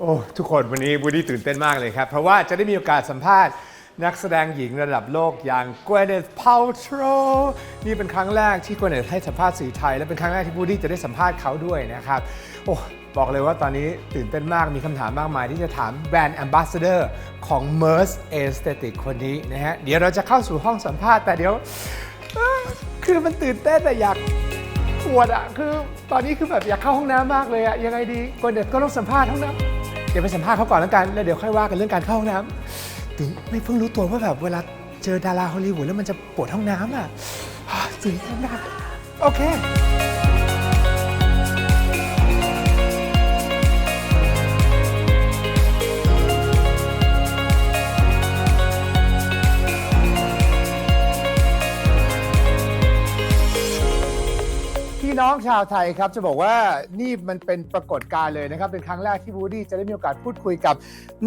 โอ้ทุกคนวันนี้วูดี้ตื่นเต้นมากเลยครับ เพราะว่าจะได้มีโอกาสสัมภาษณ์ นักแสดงหญิงระดับโลกอย่าง Gwyneth Paltrow นี่เป็นครั้งแรกที่ Gwyneth ให้สัมภาษณ์สื่อไทย และเป็นครั้งแรกที่วูดี้จะได้สัมภาษณ์เขาด้วยนะครับโอ้บอกเลยว่าตอนนี้ตื่นเต้นมากมีคำถามมากมายที่จะถามแบรนด์ Ambassador ของ MERS Aesthetic คนนี้นะฮะเดี๋ยวเราจะเข้าสู่ห้องสัมภาษณ์แต่เดี๋ยวเอ้อคือมันตื่นเต้นแต่อยาก ปวดอะคือตอนนี้คือแบบอยากเข้าห้องน้ำมากเลยอะยังไงดีก่อนเดี๋ยวก็ต้องสัมภาษณ์ห้องน้ำ เดี๋ยวไปสัมภาษณ์เขาก่อนแล้วกัน แล้วเดี๋ยวค่อยว่ากันเรื่องการเข้าห้องน้ำถึงไม่เพิ่งรู้ตัวว่าแบบเวลาเจอดาราฮอลลีวูดแล้วมันจะปวดห้องน้ำอะตื่นเต้นมากโอเค องชาวไทยครับจะบอกว่านี่มันเป็นปรากฏการณ์เลยนะครับ เป็นครั้งแรกที่วูดดี้จะได้มีโอกาสพูดคุยกับ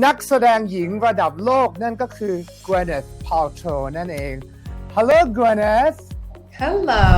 นักแสดงหญิงระดับโลกนั่นก็คือ Gwyneth Paltrow นั่นเอง Hello Gwyneth Hello.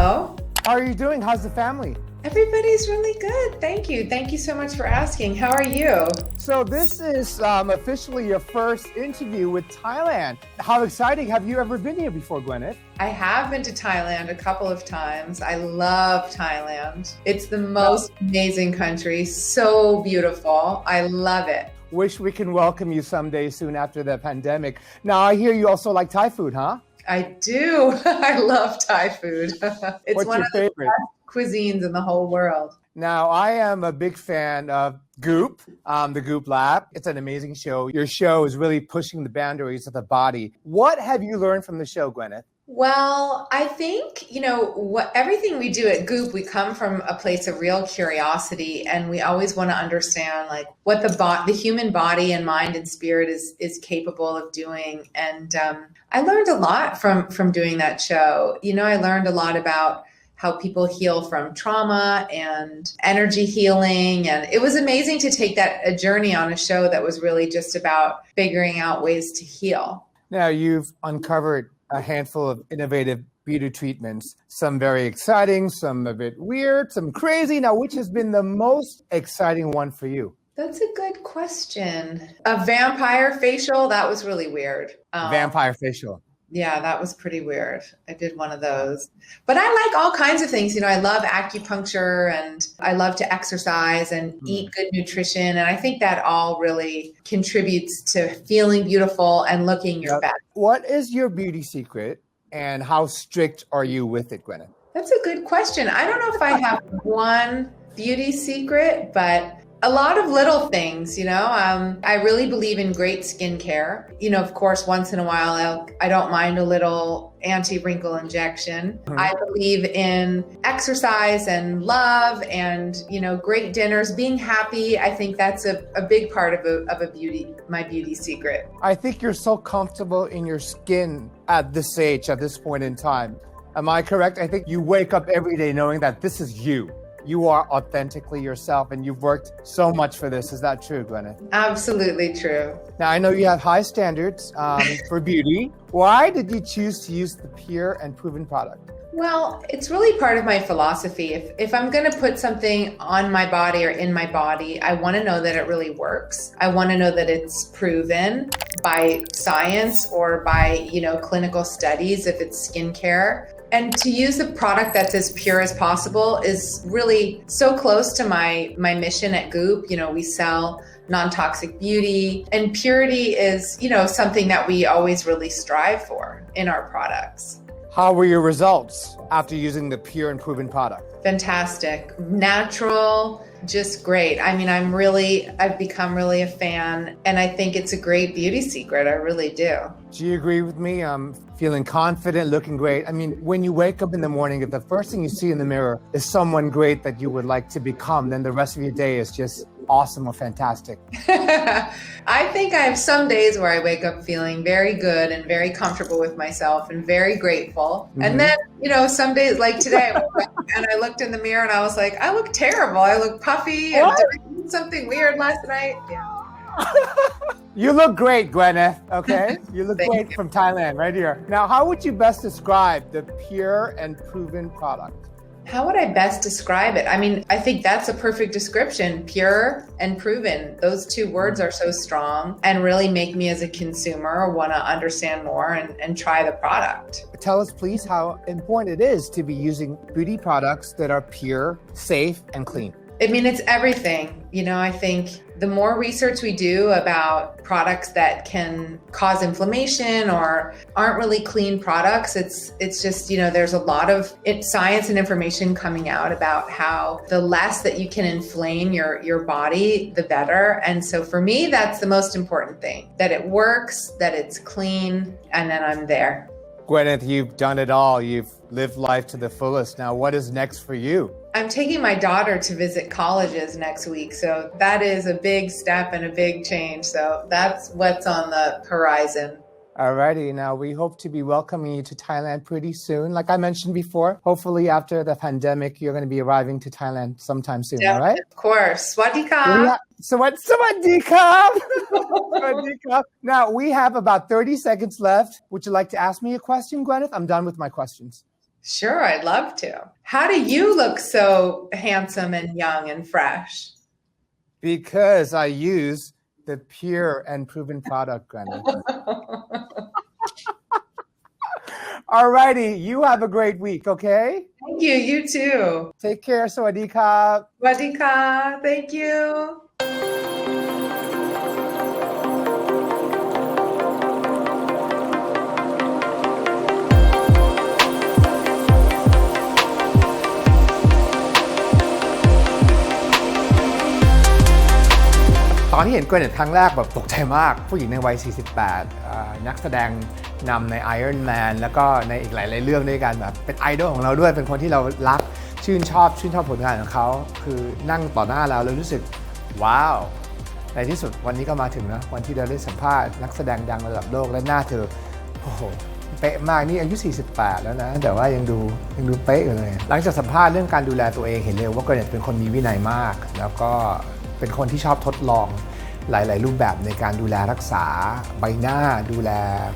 how are you doing how's the family Everybody's really good. Thank you. Thank you so much for asking. How are you? so this is um, officially your first interview with Thailand how exciting have you ever been here before Gwyneth I have been to Thailand a couple of times. I love Thailand. It's the most amazing country. So beautiful. I love it. wish we can welcome you someday soon after the pandemic now I hear you also like Thai food huh I do. I love Thai food. it's What's one of the best cuisines in the whole world. Now, I am a big fan of Goop, um, the Goop Lab. It's an amazing show. Your show is really pushing the boundaries of the body. What have you learned from the show, Gwyneth? Well, I think, you know, what everything we do at Goop, we come from a place of real curiosity and we always want to understand like what the bo- the human body and mind and spirit is is capable of doing and um, I learned a lot from from doing that show. You know, I learned a lot about how people heal from trauma and energy healing and it was amazing to take that a journey on a show that was really just about figuring out ways to heal. Now, you've uncovered a handful of innovative beauty treatments, some very exciting, some a bit weird, some crazy. Now, which has been the most exciting one for you? That's a good question. A vampire facial, that was really weird. Um, Vampire facial. Yeah, that was pretty weird. I did one of those. But I like all kinds of things. You know, I love acupuncture and I love to exercise and hmm. eat good nutrition. And I think that all really contributes to feeling beautiful and looking your Yep. best. What is your beauty secret and how strict are you with it, Gwyneth? That's a good question. I don't know if I have one beauty secret, but a lot of little things, you know. Um, I really believe in great skincare. You know, of course, once in a while, I'll, I don't mind a little anti wrinkle injection. Mhm. I believe in exercise and love and, you know, great dinners, being happy. I think that's a, a big part of a, of a beauty, my beauty secret. I think you're so comfortable in your skin at this age, at this point in time. Am I correct? I think you wake up every day knowing that this is you. You are authentically yourself, and you've worked so much for this. Is that true, Gwyneth? Absolutely true. Now, I know you have high standards um, for beauty. Why did you choose to use the pure and proven product? Well, it's really part of my philosophy. If if I'm going to put something on my body or in my body, I want to know that it really works. I want to know that it's proven by science or by, you know, clinical studies if it's skincare. And to use a product that's as pure as possible is really so close to my my mission at Goop. You know, we sell non-toxic beauty and purity is, you know, something that we always really strive for in our products. How were your results after using the pure and proven product? fantastic natural just great i mean i'm really i've become really a fan and i think it's a great beauty secret i really do Do you agree with me? I'm feeling confident, looking great. I mean, when you wake up in the morning, if the first thing you see in the mirror is someone great that you would like to become, then the rest of your day is just awesome or fantastic. i think i have some days where i wake up feeling very good and very comfortable with myself and very grateful Mhm. and then you know some days like today I woke up and i looked in the mirror and i was like i look terrible i look puffy What? do something weird last night yeah You look great, Gwyneth. Okay, you look great you. from Thailand, right here. Now, how would you best describe the pure and proven product? How would I best describe it? I mean, I think that's a perfect description pure and proven. Those two words are so strong and really make me as a consumer want to understand more and, and try the product. Tell us, please, how important it is to be using beauty products that are pure, safe, and clean. I mean, it's everything. You know, I think the more research we do about products that can cause inflammation or aren't really clean products, it's it's just you know there's a lot of science and information coming out about how the less that you can inflame your your body, the better. And so for me, that's the most important thing: that it works, that it's clean, and then I'm there. Gwyneth, you've done it all. You've lived life to the fullest. Now, what is next for you? I'm taking my daughter to visit colleges next week. So that is a big step and a big change. So that's what's on the horizon. Alrighty, now we hope to be welcoming you to Thailand pretty soon. Like I mentioned before, hopefully after the pandemic, you're going to be arriving to Thailand sometime soon, yeah, all right? Of course. Swadika. So what? Sawadee-ka. Now we have about 30 seconds left. Would you like to ask me a question, Gwyneth? I'm done with my questions. Sure, I'd love to. How do you look so handsome and young and fresh? Because I use the pure and proven product, Glennon. All righty. you have a great week, okay? Thank you. You too. Take care, Sawadee-ka. Swadika. Thank you. ตอนที่เห็นเกรเนตครั้งแรกแบบตกใจมาก ผู้หญิงในวัย 48 นักแสดงนำใน Iron Man แล้วก็ในอีกหลาย ๆ เรื่องด้วยกันแบบเป็นไอดอลของเราด้วย เป็นคนที่เรารักชื่นชอบชื่นชอบผลงานของเขา คือนั่งต่อหน้าเราแล้วรู้สึกว้าว ในที่สุดวันนี้ก็มาถึงนะวันที่เราได้สัมภาษณ์นักแสดงดังระดับโลกและหน้าเธอโอ้โหเป๊ะมากนี่อายุ 48 แล้วนะ แต่ว่ายังดูยังดูเป๊ะอยู่เลย หลังจากสัมภาษณ์เรื่องการดูแลตัวเองเห็นเลยว่าเกรเนตเป็นคนมีวินัยมาก แล้วก็ เป็นคนที่ชอบทดลองหลาย ๆ รูปแบบในการดูแลรักษาใบหน้า ดูแล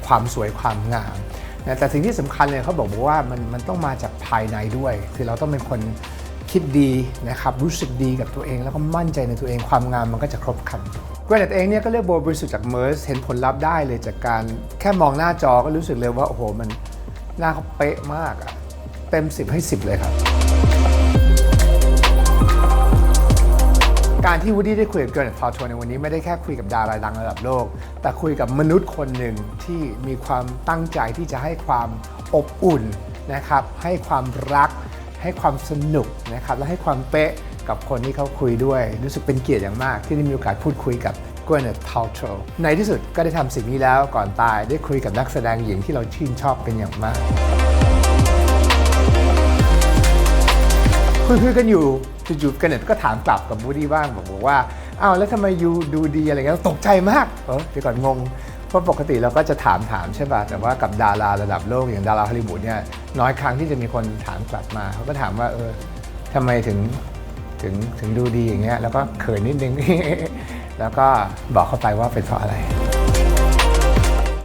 ความสวยความงามนะแต่สิ่งที่สำคัญเลยเขาบอกว่ามันมันต้องมาจากภายในด้วย คือเราต้องเป็นคนคิดดีนะครับรู้สึกดีกับตัวเอง แล้วก็มั่นใจในตัวเองความงามมันก็จะครบครันเกรเนตเองเนี่ยก็เลือกโบบริสุทธิ์จากเมอร์สเห็นผลลัพธ์ได้เลยจากการแค่มองหน้าจอก็รู้สึกเลยว่าโอ้โหมันหน้าเขาเป๊ะมากอะเต็ม 10 ให้ 10 เลยครับ การที่วูดดี้ได้คุยกับเกิร์นพาวทัวร์ในวันนี้ไม่ได้แค่คุยกับดาราดังระดับโลก แต่คุยกับมนุษย์คนหนึ่งที่มีความตั้งใจที่จะให้ความอบอุ่นนะครับ ให้ความรัก ให้ความสนุกนะครับ และให้ความเป๊ะกับคนที่เขาคุยด้วย รู้สึกเป็นเกียรติอย่างมาก ที่ได้มีโอกาสพูดคุยกับ Gwyneth Paltrow ในที่สุดก็ได้ทำสิ่งนี้แล้วก่อนตายได้คุยกับนักแสดงหญิงที่เราชื่นชอบเป็นอย่างมาก คุยคุยๆกันอยู่จู่ๆกันเน็ตก็ถามกลับกับบูดี้บ้างบอกบอกว่าอ้าวแล้วทำไมยูดูดีอะไรเงี้ยตกใจมากเออเดี๋ยวก่อนงงเพราะปกติเราก็จะถามถามใช่ป่ะแต่ว่ากับดาราระดับโลกอย่างดาราฮอลลีวูดเนี่ยน้อยครั้งที่จะมีคนถามกลับมาเขาก็ถามว่าเออทำไมถึงถึงถึงดูดีอย่างเงี้ยแล้วก็เขินนิดนึง แล้วก็บอกเข้าไปว่าเป็นเพราะอะไร